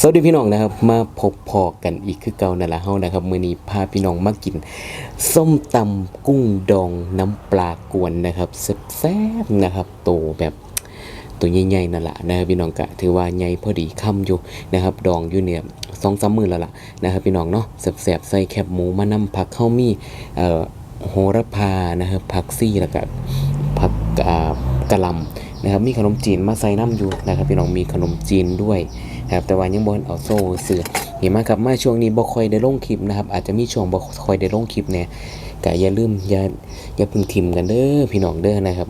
สวัสดีพี่น้องนะครับ มาพบพอกันอีกคือเก่านั่นแหละเฮานะครับมื้อนี้พาพี่น้องมากิน ส้มตำกุ้งดองน้ำปลากวนนะครับแซ่บๆนะครับโตแบบตัวใหญ่ๆนั่นแหละนะครับพี่น้องกะถือว่าใหญ่พอดีคำอยู่นะครับ ดองอยู่เนี่ยสองสามมือแล้วล่ะนะครับพี่น้องเนาะแซ่บๆใส่แคบหมูมานำผักข้าวมีเอ่อโหระพานะครับผักซี่แล้วก็ผักอ่ากะหล่ำนะครับมีขนมจีนมาใส่น้ำอยู่นะครับพี่น้องมีขนมจีนด้วย ครับแต่ว่ายังบ่เอาโซ่เสือเห็นไหมครับมาช่วงนี้บ่ค่อยได้ลงคลิปนะครับ อาจจะมีช่วงบ่ค่อยได้ลงคลิปเนี่ยก็อย่าลืมอย่าอย่าพึ่งทิมกันเด้อพี่น้องเด้อนะครับ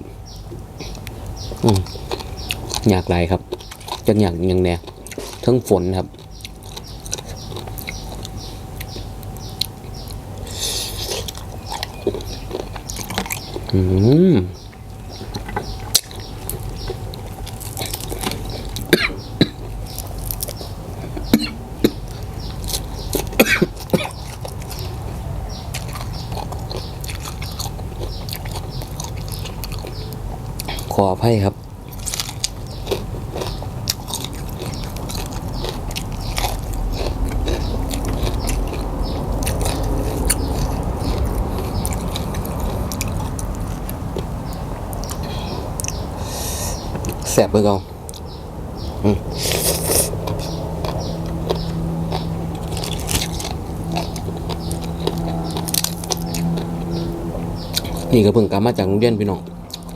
อืมอยากหลายครับจังอยากยังแน่ทั้งฝนครับอืม ข ออภัยครับ แสบไปก่อนอืมนี่ก็เพิ่งกลับมาจากโรงเรียนพี่น้อง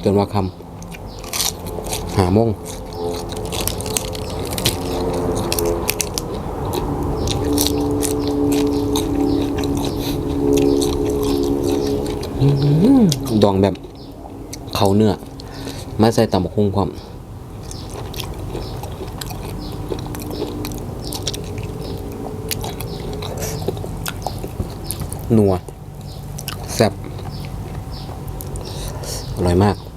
จนว่าคำ หาโมงอื้อหือดองแบบเขาเนื้อไมาใส่ตำบักหุ่งความนัวแซ่บอร่อยมาก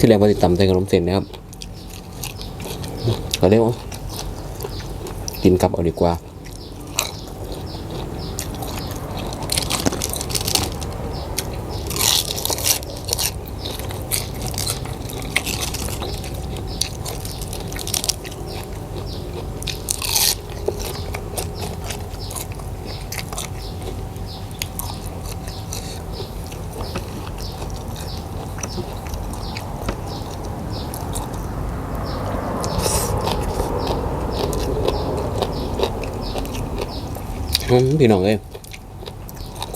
ที่แรกว่าติดตำใส่ขนมเส้นนะครับก็เรียกว่ากินกลับเอาดีกว่า พี่น้องเอ้ย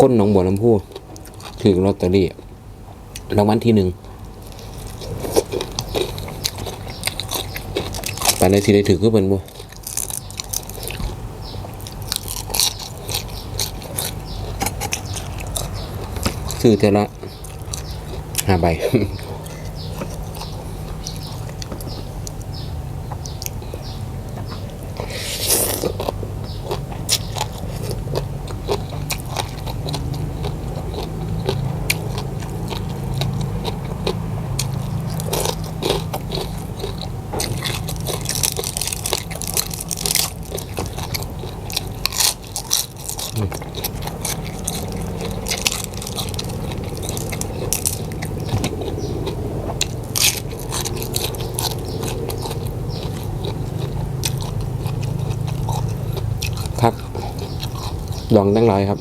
คนหนองบัวลำพูถือลอตเตอรี่รางวัลที่หนึ่งไปเลยที่ได้ถือก็เป็นบ่ซื้อเท่าละห้าใบครับ ดองตั้งหลายครับ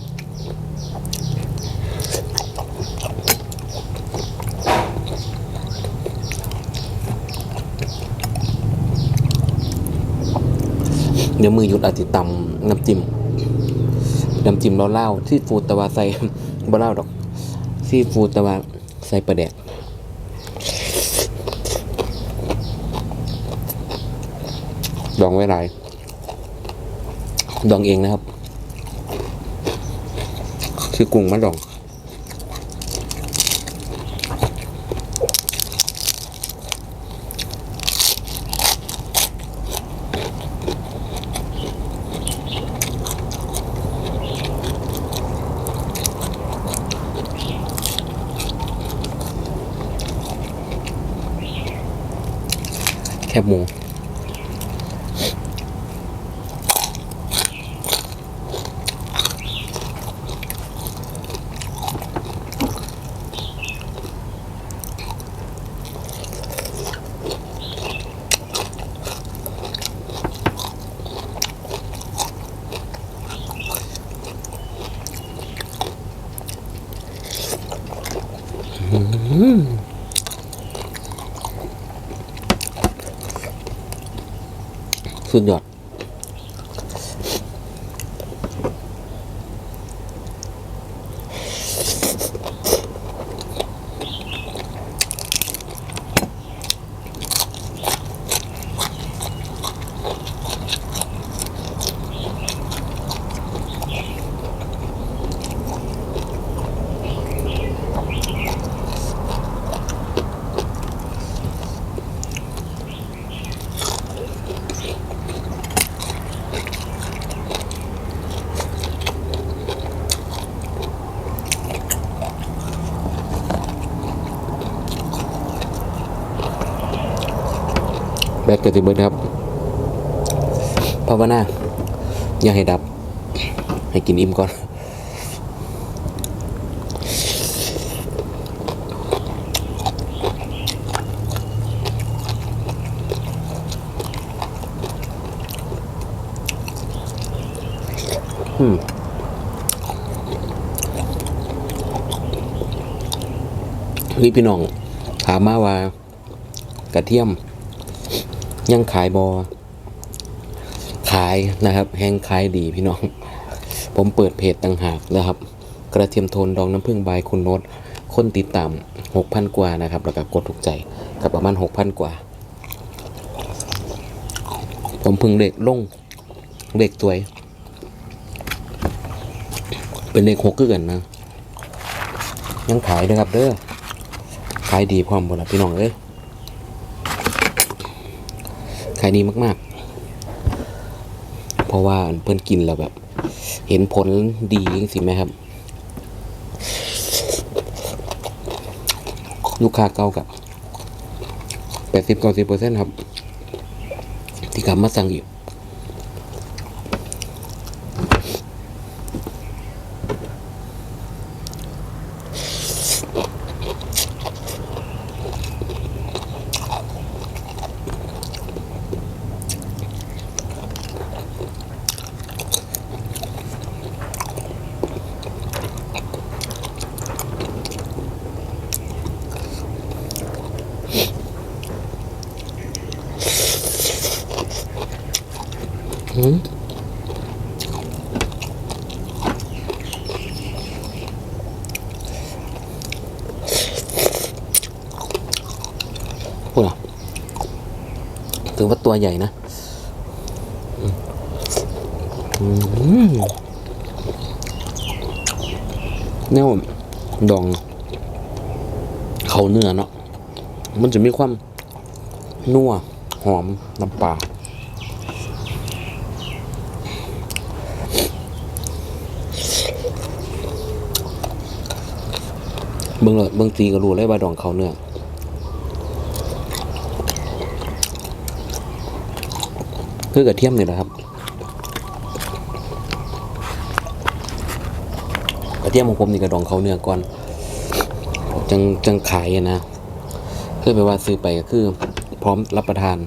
เดี๋ยวมือหยุดอาจจะตำน้ำจิ้มน้ำจิ้มเล่าที่ฟูดตะวาใส่บ่เล่าดอกที่ฟูดตะวาใส่ปลาแดกดองไว้หลายดองเองนะครับ คือกุ้งมะดองแคบหมู อืมสุดยอด แบตก็สิเบิดครับภาวนาอย่าให้ดับ ให้กินอิ่มก่อนอืมนี่พี่น้องถามมาว่ากระเทียม ยังขายบอขายนะครับ แห้งขายดีพี่น้อง ผมเปิดเพจต่างหากนะครับ กระเทียมโทนดองน้ำผึ้งบายคุณโนตคนติดตามหกพันกว่านะครับ แล้วก็กดถูกใจกับประมาณหกพันกว่า ผมพึ่งเด็กลงเด็กตัวย เป็นเลขหกคือกันนะ ยังขายด้วยครับเด้อขายดีพร้อมหมดแล้วพี่น้องเอ้ย ขายดีมากๆ เพราะว่าเพื่อนกินแล้วแบบ เห็นผลดีจริงๆไหมครับ ลูกค้าเก่ากับแปดสิบเก้าสิบเปอร์เซ็นต์ครับ ที่กลับมาสั่งอีก อืมพูดอะถือว่าตัวใหญ่นะอืมแนวดอง เขาเนื้อเนาะ มันจะมีความนัวหอมน้ำปลา เบิ่งเลยเบิ่งตีก็รู้เลยว่าดองเขาเนื้อคือกระเทียมนี่แหละครับ กระเทียมของผมนี่กระดองเขาเนื้อก่อน จังจังขายอะนะคือแปลว่าซื้อไปก็คือ พร้อมรับประทาน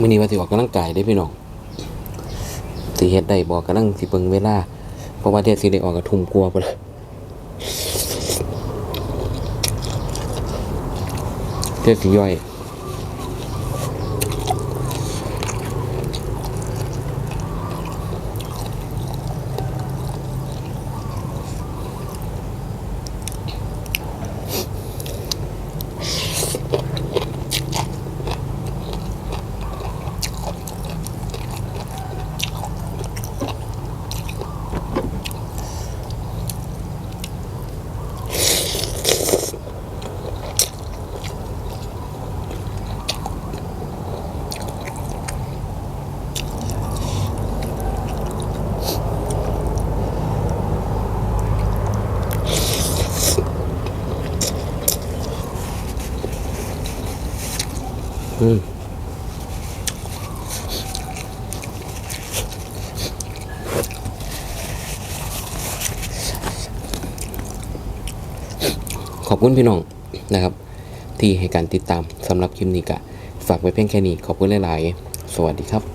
มื่อนี้ว่าสิออกกำลังกายได้พี่น้องสิเฮ็ดได้บอกกำลังสิเบิ่งเวลา เพราะว่าเดี๋ยวสิได้ออกกระทุ่มกลัวไปเลยเดี๋ยวสิย่อย อบคุณพี่น้องนะครับ ที่ให้การติดตามสำหรับคลิปนี้ก็ฝากไว้เพียงแค่นี้ขอบคุณหลาย ๆ สวัสดีครับ